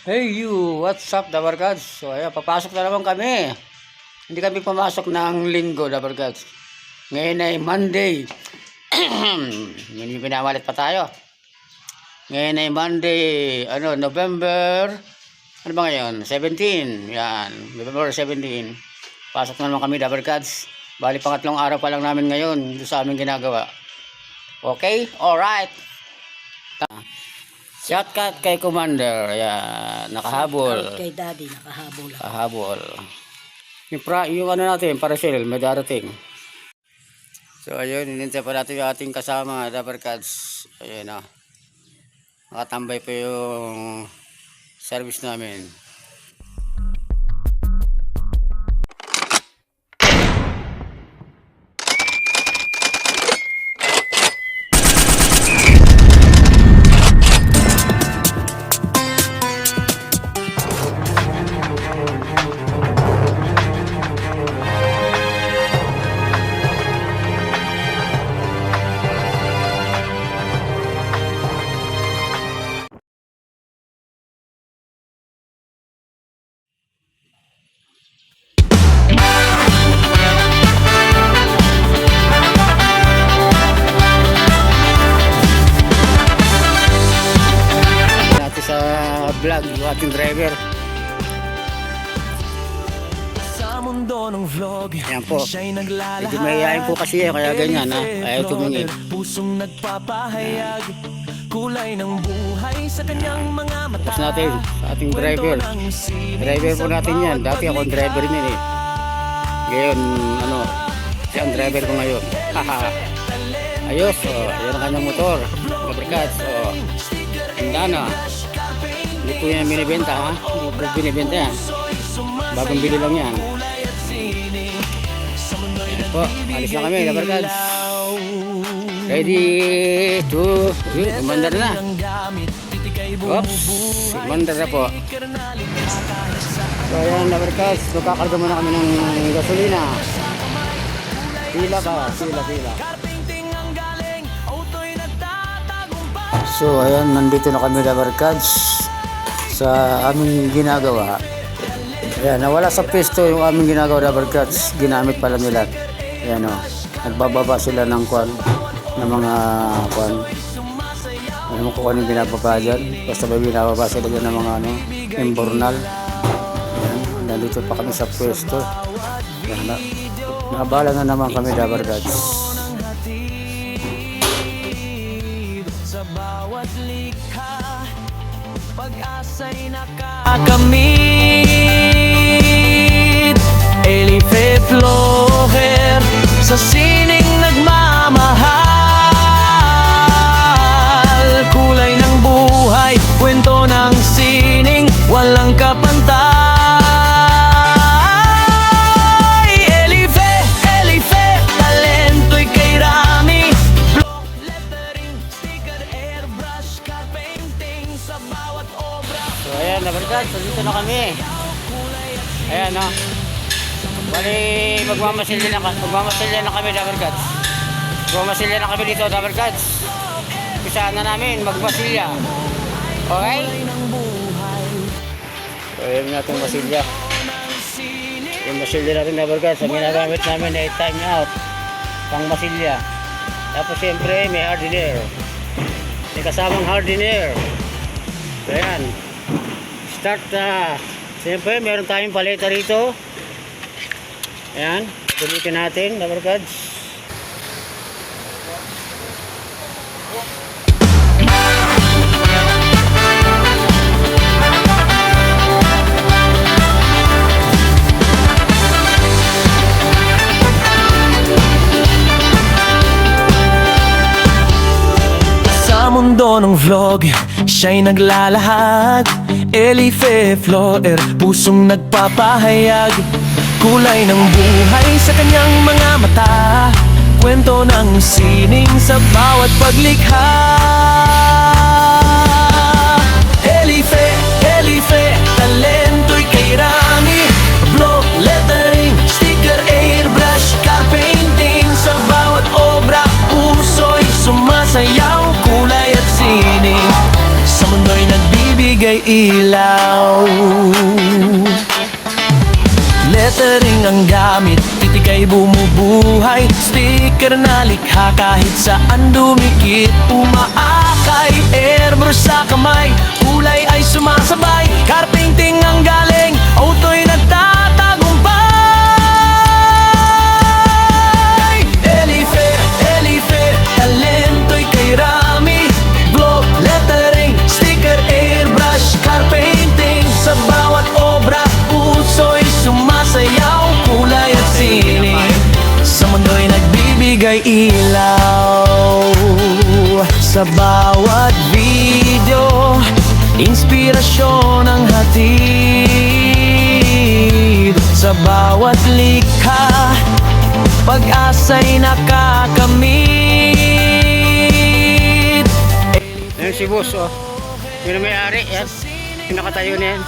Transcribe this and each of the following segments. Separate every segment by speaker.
Speaker 1: Hey you, what's up, Dabarkads? So ayan, papasok na naman kami. Hindi kami pumasok ng linggo, Dabarkads. Ngayon ay Monday. Hindi pinamalit pa tayo. Ngayon ay Monday, ano, November, ano ba ngayon? 17. Yan, November 17. Pasok na naman kami, Dabarkads. Bali, pangatlong araw pa lang namin ngayon doon sa aming ginagawa. Okay? Alright. Shortcut kay Commander. Ayan, nakahabol.
Speaker 2: Kay daddy, nakahabol ako.
Speaker 1: Kahabol. Yung, pra, yung ano natin, parasol, may darating. So, ayun, inintay pa natin yung ating kasama, Dabarkads. Ayun, ah. Nakatambay pa yung service namin. Vlog, yung ating driver.
Speaker 3: Sa mundo ng vlog,
Speaker 1: Ayan po. Medyo mahihayin po kasi eh, kaya ganyan, ha? Ayaw tumingin.
Speaker 3: Pusong nagpapahayag, kulay ng buhay sa kanyang mga mata.
Speaker 1: Tapos natin, sa ating driver. Driver po natin yan. Dati ako ang driver niyan eh. Ngayon, ano, siya ang driver ko ngayon. Ayos, oh, ayan ang kanyang motor. Fabrikas, oh. Handa na. Hindi po yan binibenta ha. Hindi po binibenta yan. Bagong bili lang yan. Ayan po, alis na kami, Fabrikas. Ready to, yun, umandar na. Oops, umandar na po. So ayan, Fabrikas, magkakarga muna kami ng gasolina. Pila ka, pila, pila. So ayan, nandito na kami Dabarkads sa aming ginagawa. Ayan, nawala sa pwesto yung aming ginagawa Dabarkads. Ginamit pala nila. Ayan o, nagbababa sila ng kwan, ng mga kwan. Ano mo kung anong binababa dyan. Basta may binababa sila dyan ng mga ano, imbornal. Ayan, nandito pa kami sa pwesto. Ayan, na, nabala na naman kami Dabarkads.
Speaker 3: sa bawat likha Pag-asa'y nakakamit. Elife Floher Sa sining
Speaker 1: So ayan, Dabarkads, nandito na kami. Ayan no. Bali, magmamasilya na, magmamasilya na kami, Dabarkads. Magmamasilya na kami dito, Dabarkads. Umpisa na namin, magmasilya. Okay? So ayan nga itong masilya. Yung masilya natin, Dabarkads, ang ginagamit namin ay time out. Pang masilya. Tapos siyempre, may hardener. May kasamang hardener. So ayan. Start na. Siyempre, meron tayong paleta rito. Ayan. Gamitin natin, rubber cards.
Speaker 3: Mundo ng vlog, siya'y naglalahad Elife Floer, pusong nagpapahayag. Kulay ng buhay sa kanyang mga mata. Kwento ng sining sa bawat paglikha nagbibigay ilaw. Lettering ang gamit, titik ay bumubuhay. Sticker na likha kahit saan dumikit. Umaakay, airbrush sa kamay. Kulay ay sumasabay, nagbibigay ilaw Sa bawat video Inspirasyon ang hatid Sa bawat likha Pag-asa'y nakakamit
Speaker 1: Ayan si boss, oh. Yun ang may-ari, yan. Yung nakatayo na yan.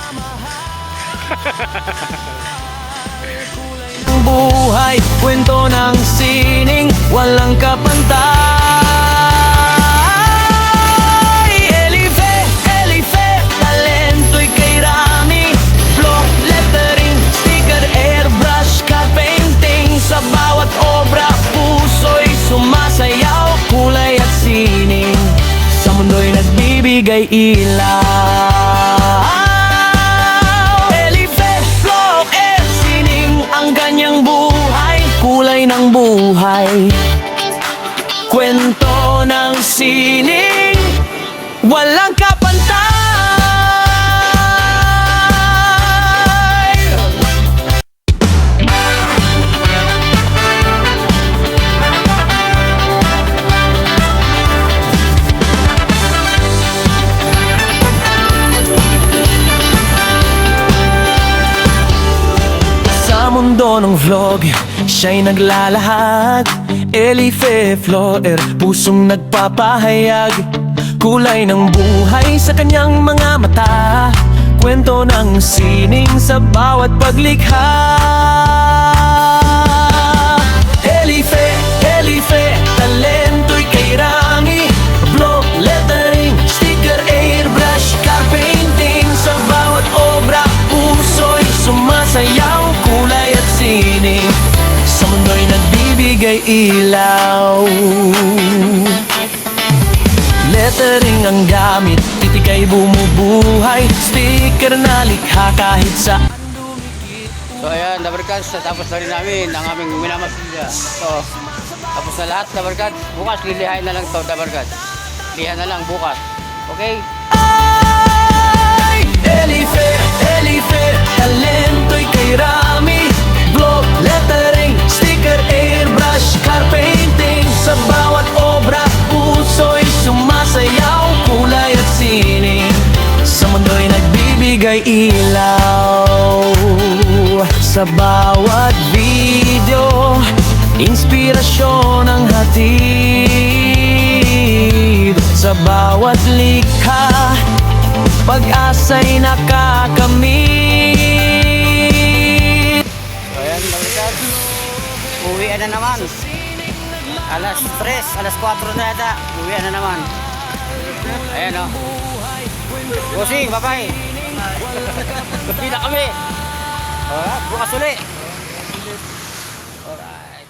Speaker 3: Buhay, kwento ng sining Walang kapantay. Elife, Elife, talento'y kay Rami. Block, lettering, sticker, airbrush, car painting. Sa bawat obra, puso'y sumasayaw Kulay at sining. Sa mundo'y nagbibigay ilaw. Elephant flock Walang kapantay! Sa mundo ng vlog, siya'y naglalahad Elife Floer, pusong nagpapahayag Kulay ng buhay sa kanyang mga mata. Kwento ng sining sa bawat paglikha. Elife, Elife, talento'y kay Rami. Block, lettering, sticker, airbrush, car painting Sa bawat obra, puso'y sumasayaw Kulay at sining. Sa mundo'y nagbibigay ilaw Lettering ang gamit, titik ay bumubuhay Sticker na likha kahit sa
Speaker 1: So ayan, Dabarkads, tapos na rin namin ang aming minamasilya. So, tapos na lahat, Dabarkads. Bukas, lilihain na lang to, Dabarkads. Lihan na lang bukas. Okay?
Speaker 3: Ay! Elife, Elife, talento'y kay Rami Block, lettering, sticker, airbrush, car ilaw Sa bawat video Inspirasyon ang hatid Sa bawat likha Pag-asa'y nakakamit
Speaker 1: So ayan, Dabarkads. Uwian na naman. Alas 3, alas 4 na yata. Uwian na naman. Ayan, oh. Bossing, bye-bye. Uwi na kami. Alright, bukas ulit. Alright.